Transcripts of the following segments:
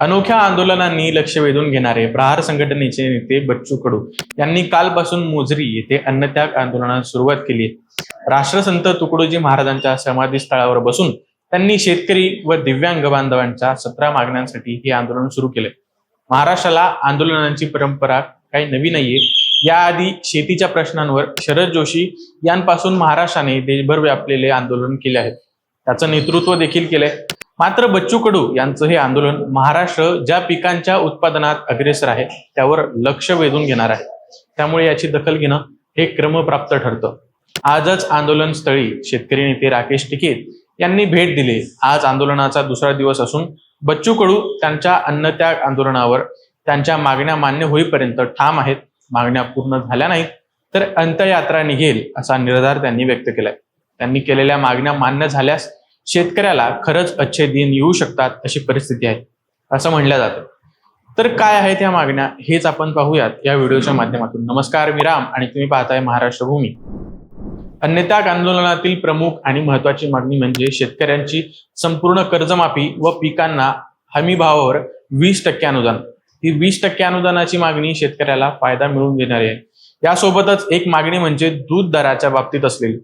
अनोख्या आंदोलनांनी लक्ष वेधून घेणारे प्रहार संघटनेचे नेते बच्चू कडू यांनी कालपासून मोजरी येथे अन्नत्याग आंदोलनास सुरुवात केली. राष्ट्रसंत तुकडोजी महाराजांच्या समाधी स्थळावर बसून त्यांनी शेतकरी व दिव्यांग बांधवांच्या सतरा मागण्यांसाठी हे आंदोलन सुरू केले. महाराष्ट्राला आंदोलनांची परंपरा काही नवी नाहीये. याआधी शेतीच्या प्रश्नांवर शरद जोशी यांपासून महाराष्ट्राने देशभर व्यापलेले आंदोलन केले आहे. त्याचं नेतृत्व देखील केलंय. मात्र बच्चू कडू यांचं हे आंदोलन महाराष्ट्र ज्या पिकांच्या उत्पादनात अग्रेसर आहे त्यावर लक्ष वेधून घेणार आहे. त्यामुळे याची दखल घेणं हे क्रमप्राप्त ठरतं. आजच आंदोलन स्थळी शेतकरी नेते राकेश टिकेत यांनी भेट दिली. आज आंदोलनाचा दुसरा दिवस असून बच्चू कडू त्यांच्या अन्नत्याग आंदोलनावर त्यांच्या मागण्या मान्य होईपर्यंत ठाम आहेत. मागण्या पूर्ण झाल्या नाहीत तर अंत्ययात्रा निघेल असा निर्धार त्यांनी व्यक्त केलाय. त्यांनी केलेल्या मागण्या मान्य झाल्यास शेतकऱ्याला खरंच अच्छे दिन येऊ शकतात अशी परिस्थिती आहे असं म्हणलं जातं. तर काय आहेत या मागण्या हेच आपण पाहूयात या व्हिडिओच्या माध्यमातून. नमस्कार मी राम आणि तुम्ही पाहताय महाराष्ट्र भूमी. अन्यत्याग आंदोलनातील प्रमुख आणि महत्वाची मागणी म्हणजे शेतकऱ्यांची संपूर्ण कर्जमाफी व पिकांना हमीभावावर वीस टक्के अनुदान. ही वीस टक्के अनुदानाची मागणी शेतकऱ्याला फायदा मिळवून देणारी आहे. यासोबतच एक मागणी म्हणजे दूध दराच्या बाबतीत असलेली.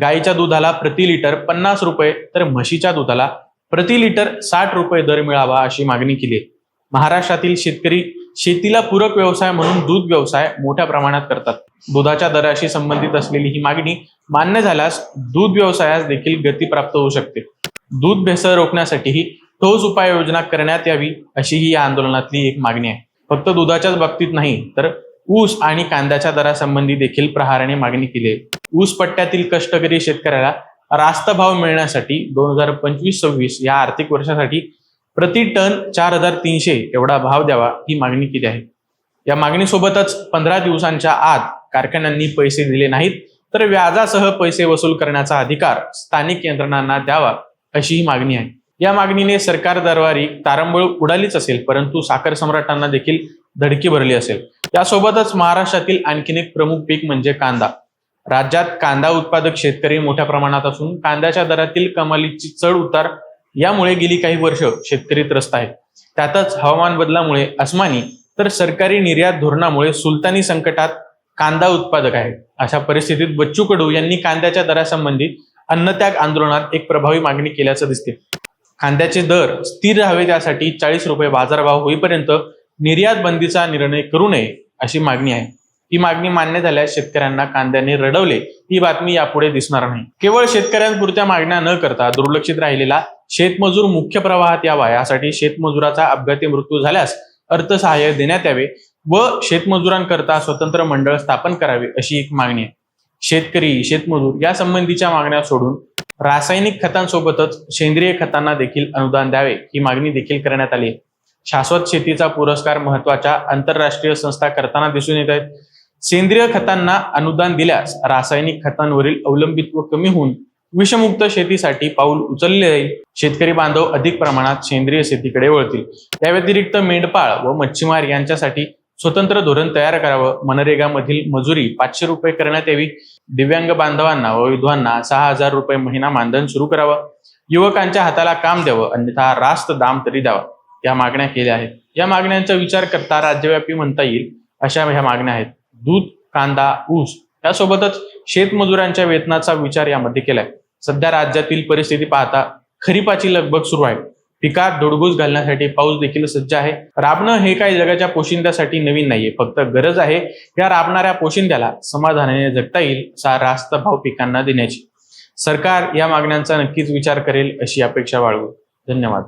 गाईच्या दुधाला प्रति लिटर पन्नास रुपये तर म्हशीच्या दुधाला प्रति लिटर साठ रुपये दर मिळावा अशी मागणी केली आहे. महाराष्ट्रातील शेतकरी शेतीला पूरक व्यवसाय म्हणून दूध व्यवसाय मोठ्या प्रमाणात करतात. दुधाच्या दराशी संबंधित असलेली ही मागणी मान्य झाल्यास दूध व्यवसायास देखील गती प्राप्त होऊ शकते. दूध भेसळ रोखण्यासाठीही ठोस उपाययोजना करण्यात यावी अशी ही या आंदोलनातली एक मागणी आहे. फक्त दुधाच्याच बाबतीत नाही तर ऊस आणि कांद्याच्या दरासंबंधी देखील प्रहाराने मागणी केली आहे. ऊस पट्ट्यातील कष्टकरी शेतकऱ्याला रास्त भाव मिळण्यासाठी दोन हजार पंचवीस सव्वीस या आर्थिक वर्षासाठी प्रति टन चार हजार तीनशे एवढा भाव द्यावा ही मागणी केली आहे. या मागणीसोबतच पंधरा दिवसांच्या आत कारखान्यांनी पैसे दिले नाहीत तर व्याजासह पैसे वसूल करण्याचा अधिकार स्थानिक यंत्रणांना द्यावा अशी ही मागणी आहे. या मागणीने सरकार दरबारी तारंबळ उडालीच असेल परंतु साखर सम्राटांना देखील धडकी भरली असेल. यासोबतच महाराष्ट्रातील आणखीन एक प्रमुख पीक म्हणजे कांदा. राज्यात कांदा उत्पादक शेतकरी मोठ्या प्रमाणात असून कांद्याच्या दरातील कमालीची चढ उतार यामुळे गेली काही वर्ष शेतकरी त्रस्त आहेत. त्यातच हवामान बदलामुळे अस्मानी तर सरकारी निर्यात धोरणामुळे सुलतानी संकटात कांदा उत्पादक आहे अशा परिस्थितीत बच्चू कडू यांनी कांद्याच्या दरासंबंधी अन्नत्याग आंदोलनात एक प्रभावी मागणी केल्याचं दिसते. कांद्याचे दर स्थिर राहावे त्यासाठी चाळीस रुपये बाजारभाव होईपर्यंत निर्यात बंदीचा निर्णय करू नये अशी मागणी आहे. ही मागणी मान्य झाल्यास शेतकऱ्यांना कांद्याने रडवले. ही बातमी यापुढे दिसणार नाही. केवळ शेतकऱ्यांपुरत्या मागण्या न करता दुर्लक्षित राहिलेला शेतमजूर मुख्य प्रवाहात यावा यासाठी शेतमजुराचा अपघाती मृत्यू झाल्यास अर्थसहाय्य देण्यात यावे व शेतमजुरांकरता स्वतंत्र मंडळ स्थापन करावे अशी एक मागणी आहे. शेतकरी शेतमजूर या संबंधीच्या मागण्या सोडून रासायनिक खतांसोबतच सेंद्रिय खतांना देखील अनुदान द्यावे ही मागणी देखील करण्यात आली शाश्वत शेतीचा पुरस्कार महत्त्वाच्या आंतरराष्ट्रीय संस्था करताना दिसून येत आहेत. सेंद्रिय खतांना अनुदान दिल्यास रासायनिक खतांवरील अवलंबित्व कमी होऊन विषमुक्त शेतीसाठी पाऊल उचलले जाईल. शेतकरी बांधव अधिक प्रमाणात सेंद्रिय शेतीकडे वळतील. त्या व्यतिरिक्त मेंढपाळ व मच्छीमार यांच्यासाठी स्वतंत्र धोरण तयार करावं. मनरेगामधील मजुरी पाचशे रुपये करण्यात यावी. दिव्यांग बांधवांना व विधवांना सहा हजार रुपये महिना मानधन सुरू करावं. युवकांच्या हाताला काम द्यावं. अन्यथा रास्त दाम तरी द्यावा. या मागण्या केल्या आहेत. या मागण्यांचा विचार करता राज्यव्यापी म्हणता येईल अशा ह्या मागण्या आहेत. दूध कांदा ऊस यासोबतच शेतमजुरांच्या वेतनाचा विचार यामध्ये केलाय. सध्या राज्यातील परिस्थिती पाहता खरीपाची लगबग सुरू आहे. पिकात डोडगोस घालण्यासाठी पाऊस देखील सज्ज आहे. राबणं हे काही जगाच्या पोशिंद्यासाठी नवीन नाहीये. फक्त गरज आहे या राबणाऱ्या पोशिंद्याला समाधानाने जगता येईल असा रास्त भाव पिकांना देण्याची. सरकार या मागण्यांचा नक्कीच विचार करेल अशी अपेक्षा बाळगू धन्यवाद.